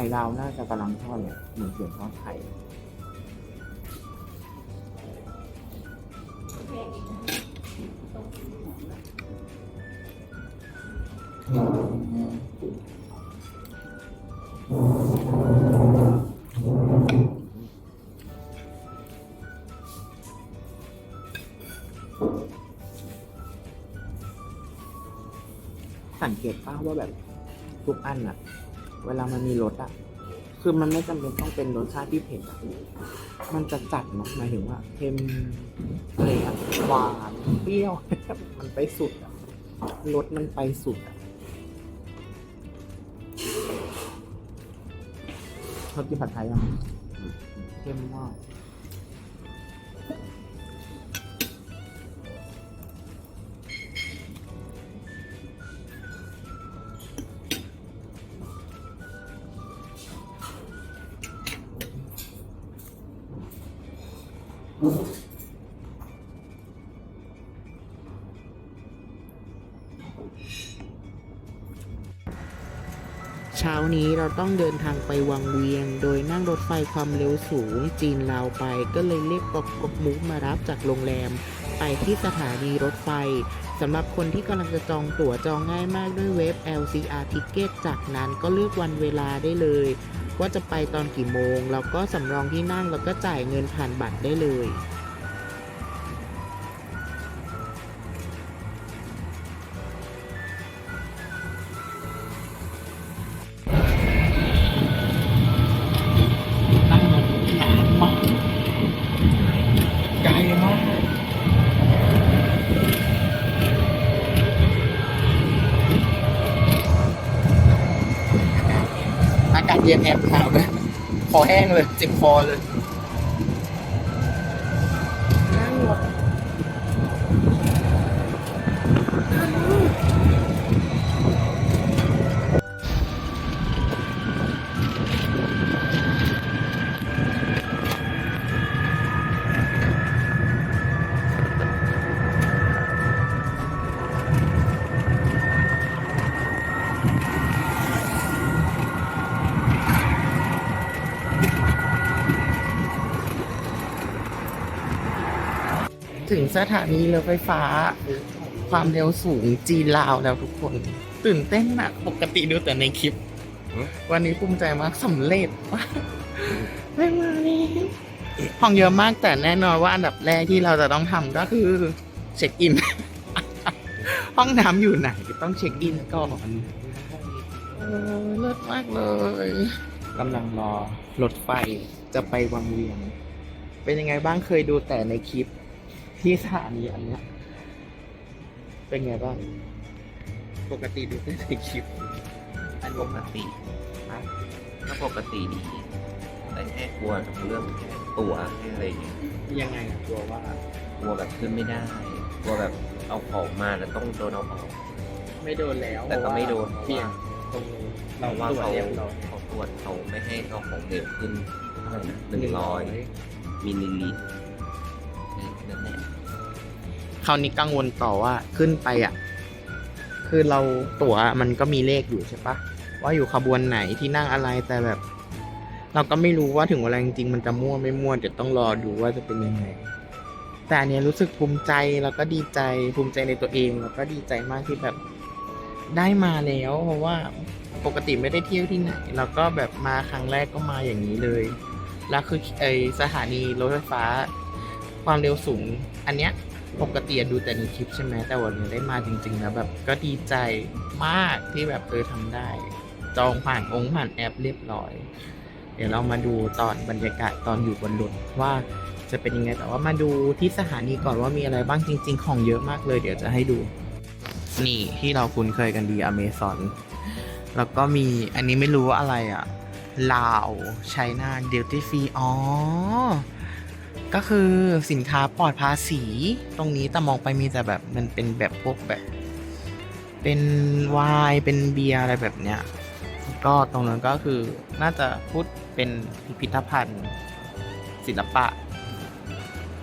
ข่ดาวน่าจะกำลังทอดเนี่ยเหมือนเสียงทอดไข่สังเกตป้าว่าแบบทุกอันอะ เวลามันมีรสอะคือมันไม่จำเป็นต้องเป็นรสชาติที่เผ็ดอะมันจะจัดเนาะหมายถึงว่าเค็มอะไรอะหวานเปรี้ยว มันไปสุดอะรสมันไปสุดชอบกินผัดไทยยังเค็มมาก ช้านี้เราต้องเดินทางไปวังเวียง โดยนั่งรถไฟความเร็วสูงจีนลาวไป ก็เลยเรียกกบกบมุกมารับจากโรงแรม ไปที่สถานีรถไฟสำหรับคนที่กำลังจะจองตั๋วจองง่ายมากด้วยเว็บ LCR Ticket จากนั้นก็เลือกวันเวลาได้เลย ว่าจะไปตอนกี่โมงแล้วก็สำรองที่นั่งแล้วก็จ่ายเงินผ่านบัตรได้เลย เย็นแอบหนาวเลยคอแห้งเลยเจ็บคอเลย ถึงสถานีรถไฟฟ้า ความเร็วสูงจีนลาวแล้วทุกคน ตื่นเต้นอะปกติดูแต่ในคลิป วันนี้ภูมิใจมากสำเร็จมากไม่มาแล้วห้องเยอะมากแต่แน่นอนว่าอันดับแรกที่เราจะต้องทำก็คือเช็คอิน ห้องน้ำอยู่ไหนต้องเช็คอินก่อนโอ้ยเลิศมากเลยกำลังรอรถไฟจะไปวังเวียง เป็นยังไงบ้างเคยดูแต่ในคลิป ที่สถานีอันเนี้ยเป็นไงบ้างปกติดูแต่ในคลิปอันปนี้กตินะก็ปกติดีแต่แค่กลัวเรื่องแค่ตั๋วแค่อะไรอย่างเงี้ยยังไงอะกลัวว่ากลัวแบบขึ้นไม่ได้กลัวแบบเอาของมาแล้วต้องโดนเอาออกไม่โดนแล้วแต่ก็ไม่โดนเพียงตรงเพราะว่าตรวจเขาเรียบร้อยเขาตรวจเขาไม่ให้เอาของเหลวขึ้นเท่าไหร่นะหนึ่งร้อยมิลลิลิตรนั่นแหละ คราวนี้กังวลต่อว่าขึ้นไปอะ คือเราตั๋วมันก็มีเลขอยู่ใช่ปะว่าอยู่ขบวนไหนที่นั่งอะไรแต่แบบ เราก็ไม่รู้ว่าถึงเวลาจริงๆมันจะมั่วไม่มั่วเดี๋ยวต้องรอดูว่าจะเป็นยังไง แต่อันเนี้ยรู้สึกภูมิใจแล้วก็ดีใจภูมิใจในตัวเองแล้วก็ดีใจมากที่แบบได้มาแล้ว เพราะว่าปกติไม่ได้เที่ยวที่ไหน แล้วก็แบบมาครั้งแรกก็มาอย่างนี้เลย แล้วคือไอสถานีรถไฟฟ้า ความเร็วสูง อันเนี้ย ปกติอะดูแต่ในคลิปใช่ไหมแต่วันนี้ได้มาจริงๆแล้วแบบก็ดีใจมากที่แบบเออทำได้ จองผ่านองค์ผ่านแอปเรียบร้อย เดี๋ยวเรามาดูตอนบรรยากาศตอนอยู่บนรถว่าจะเป็นยังไงแต่ว่ามาดูที่สถานีก่อนว่ามีอะไรบ้างจริง ๆ ของเยอะมากเลย เดี๋ยวจะให้ดู นี่ที่เราคุ้นเคยกันดีอเมซอนแล้วก็มีอันนี้ไม่รู้ว่าอะไรอะลาวไชน่าเดลตี้ฟรีอ๋อ ก็คือสินค้าปลอดภาษี ตรงนี้แต่มองไปมีแต่แบบมันเป็นแบบพวกแบบ เป็นไวน์เป็นเบียร์อะไรแบบเนี้ยก็ตรงนั้นก็คือน่าจะพูดเป็นพิพิธภัณฑ์ศิลปะ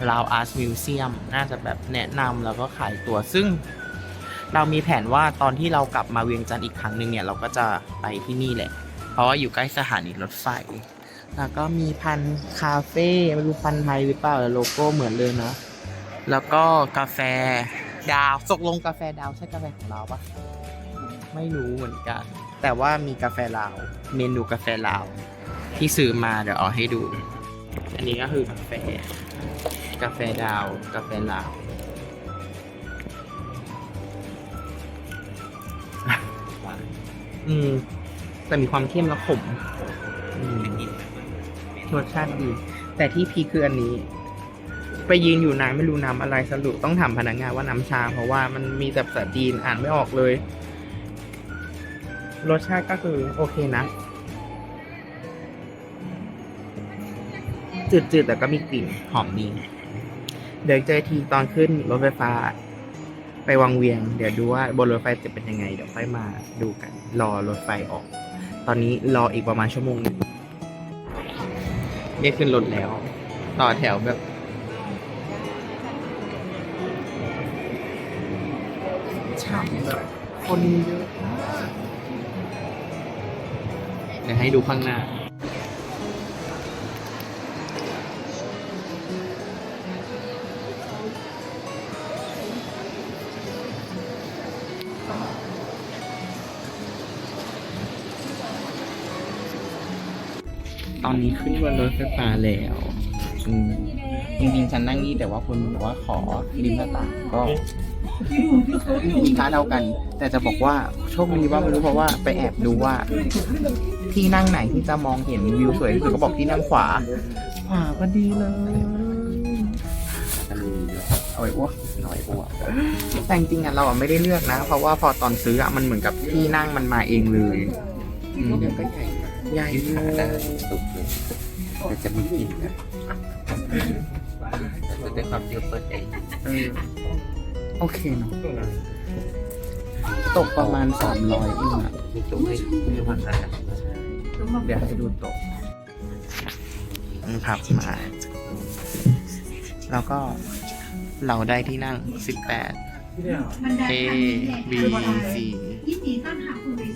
ลาวอาร์ตมิวเซียมน่าจะแบบแนะนำแล้วก็ขายตัวซึ่งเรามีแผนว่าตอนที่เรากลับมาเวียงจันทร์อีกครั้งหนึ่งเนี่ย เราก็จะไปที่นี่แหละ เพราะว่าอยู่ใกล้สถานีรถไฟ แล้วก็มีพันคาเฟ่ไม่รู้พันไทยหรือเปล่าแต่โลโก้เหมือนเลยนะแล้วก็กาแฟดาวตกลงกาแฟดาวใช่กาแฟของเราปะไม่รู้เหมือนกัน แต่ว่ามีกาแฟลาว เมนูกาแฟลาว ที่ซื้อมาเดี๋ยวเอาให้ดู อันนี้ก็คือกาแฟ กาแฟดาว กาแฟลาวอืมแต่มีความเข้มและขมอืม รสชาติดี แต่ที่พีคคืออันนี้ ไปยืนอยู่นานไม่รู้น้ำอะไรสรุปต้องถามพนักงานว่าน้ำชา เพราะว่ามันมีแต่ภาษาจีนอ่านไม่ออกเลย รสชาติก็คือโอเคนะ จืดๆแต่ก็มีกลิ่นหอมดีเดี๋ยวเจอทีตอนขึ้นรถไฟฟ้า ไปวังเวียง เดี๋ยวดูว่าบนรถไฟจะเป็นยังไง เดี๋ยวค่อยมาดูกัน รอรถไฟออก ตอนนี้รออีกประมาณชั่วโมงนึง เรียกขึ้นรถแล้ว ต่อแถวแบบฉ่ำแบบคนเยอะมากเดี๋ยวให้ดูข้างหน้า นี้ขึ้นบนรถไฟฟ้าแล้วอืมจริงๆฉันนั่งนี่แต่ว่าคุณบอกว่าขอริมหน้าต่างก็มีค้าเท่ากัน แต่จะบอกว่าโชคดีว่าไม่รู้เพราะว่าไปแอบดูว่า ที่นั่งไหนที่จะมองเห็นวิวสวยที่สุดก็บอกที่นั่งขวา ขวาก็ดีเลยอ้ยเอาไว้อ้วกน้อยอ้วกแต่จริงๆอะเราอะไม่ได้เลือกนะ เพราะว่าพอตอนซื้ออะมันเหมือนกับที่นั่งมันมาเองเลยอืมก็ใหญ่ ใหญ่ยืดอยู่ขาได้สุดเลยแต่จะไม่กินนะแต่ด้วยความที่เปิดเองเออโอเคเนาะตกประมาณสามร้อยเองอะมีตัวไม่ไม่มันอะไรเดี๋ยวให้ดูโต๊ะนะครับมา แล้วก็เราได้ที่นั่ง 18 A B C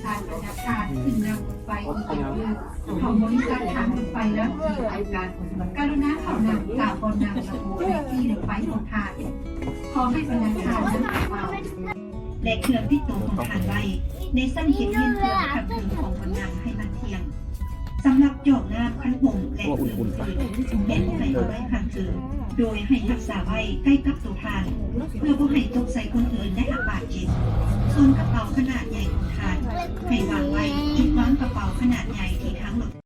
ยินดีต้อนรับผู้โดยสารประจำการขึ้นนั่งรถไฟอีกของบริษัททางรถไฟและที่ราการกรุณาเข้านำตามบนนำระบบที่รถไฟของทานขอให้พนักงานนั้นเบาและเครื่องที่ตัวของทานไว้ในสั้นเขียนเงินเครื่องขับถึงของบนนำให้มันเทียงสำหรับหยอกน้ำขันหงและเครื่องอื่นเน้นให้เอาไว้ขันถึงโดยให้รักษาไว้ใกล้กับตัวทาน เพื่อบ่ให้ตกใส่คนอื่นได้รับบาดเจ็บส่วนกระเป๋าขนาดใหญ่ ของทานให้วางไว้อีกวางกระเป๋าขนาดใหญ่ที่ทั้งหมด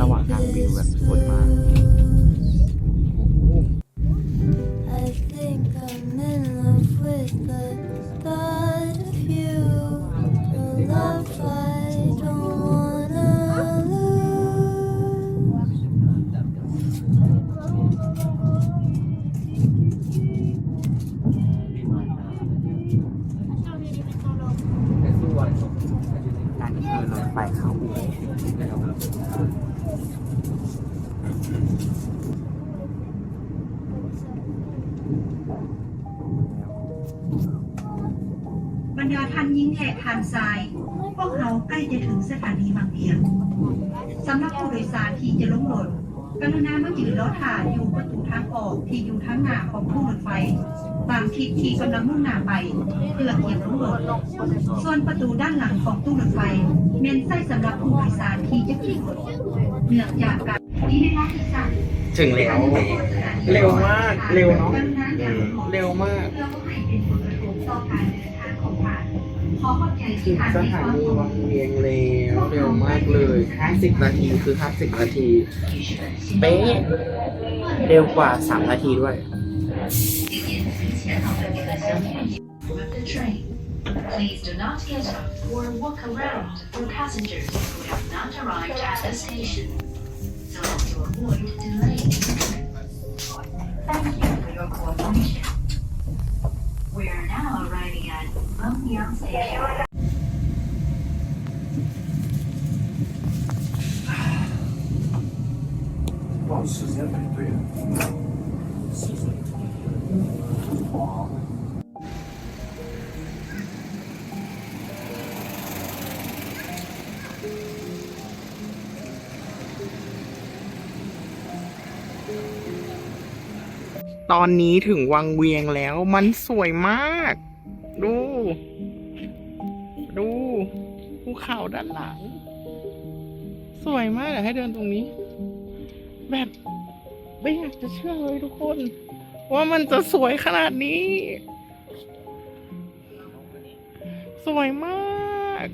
ระหว่างทางวิวแบบสวยมาก มีรถไฟเข้าอู่บรรดาท่านยิ่งแขกทานทราย พวกเขาใกล้จะถึงสถานีบางเพียงสำหรับผู้โดยสารที่จะลงรถ กรุณามายืนรอถ่ายอยู่ประตูทางออกที่อยู่ทางหน้าของผู้รถไฟตามทิศที่กำลังมุ่งหน้าไปเพื่อเตรียมลงรถส่วนประตูด้านหลังของตู้รถไฟเน้นใส่สำหรับผู้โดยสารที่จะขึ้นรถเนื่องจากการที่ได้รับที่สั่งถึงแล้วเร็วมากเร็วเนาะเร็วมากเพื่อไม่ให้เป็นผลกระทบต่อการ ถึที่งท่านสให้ถาความนีร่วมวังเวียงแล้วเร็วมากเลย50นาทีคือ50นาที เป๊ะ เร็วกว่า 3 นาทีด้วย With the train. Please do not get up or walk around for passengers who have not arrived at the station. So as to avoid delay. Thank you for your cooperation. We are now arriving at Mengmiang Station. 保 ตอนนี้ถึงวังเวียงแล้ว มันสวยมาก ดู ดูภูเขาด้านหลัง สวยมากอยากให้เดินตรงนี้ แบบไม่อยากจะเชื่อเลยทุกคน ว่ามันจะสวยขนาดนี้ สวยมาก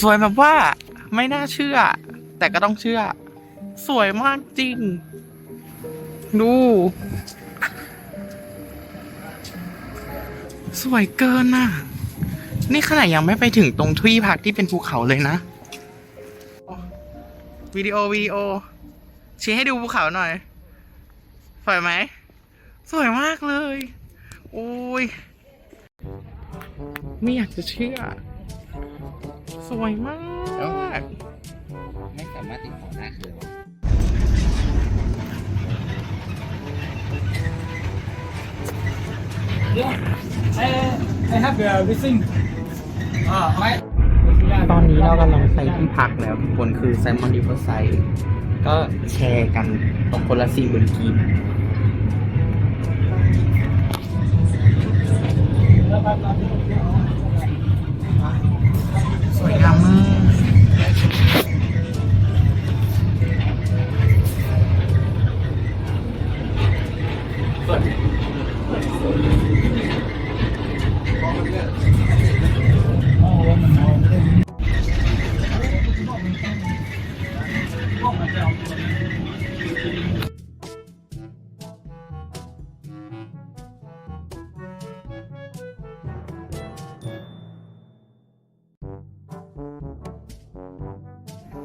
สวยแบบว่า ไม่น่าเชื่อ แต่ก็ต้องเชื่อ สวยมากจริง ดู สวยเกินน่ะ นี่ขนาดยังไม่ไปถึงตรงทวีพักที่เป็นภูเขาเลยนะวิดีโอวิดีโอชี้ให้ดูภูเขาหน่อย สวยไหม สวยมากเลย โอ้ย ไม่อยากจะเชื่อ สวยมาก ไม่สามารถติดต่อได้คือ I have everything. Ah, my. ตอนนี้เรากำลังไปที่พักแล้วทุกคนคือแซมมอนดิเวอร์ไซก็แชร์กันตกคนละสี่หมื่นกีบส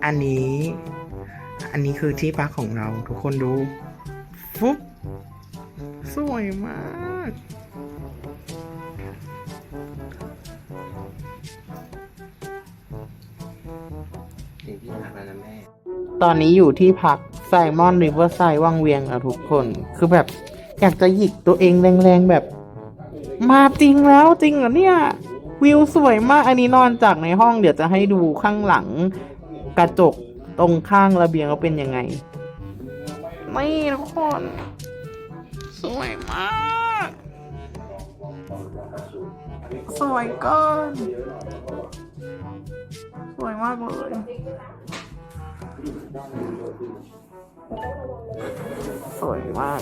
อันนี้ อันนี้คือที่พักของเราทุกคนดูฟุ๊บสวยมากถึงที่พักแล้วนะแม่ ตอนนี้อยู่ที่พักไซมอนริเวอร์ไซด์วังเวียงอะทุกคน คือแบบอยากจะหยิกตัวเองแรงๆแบบ มาจริงแล้วจริงเหรอเนี่ย วิวสวยมาก อันนี้นอนจากในห้องเดี๋ยวจะให้ดูข้างหลัง กระจกตรงข้างระเบียงเขาเป็นยังไง ไม่ทุกคน สวยมาก สวยเกินสวยมากเลย สวยมาก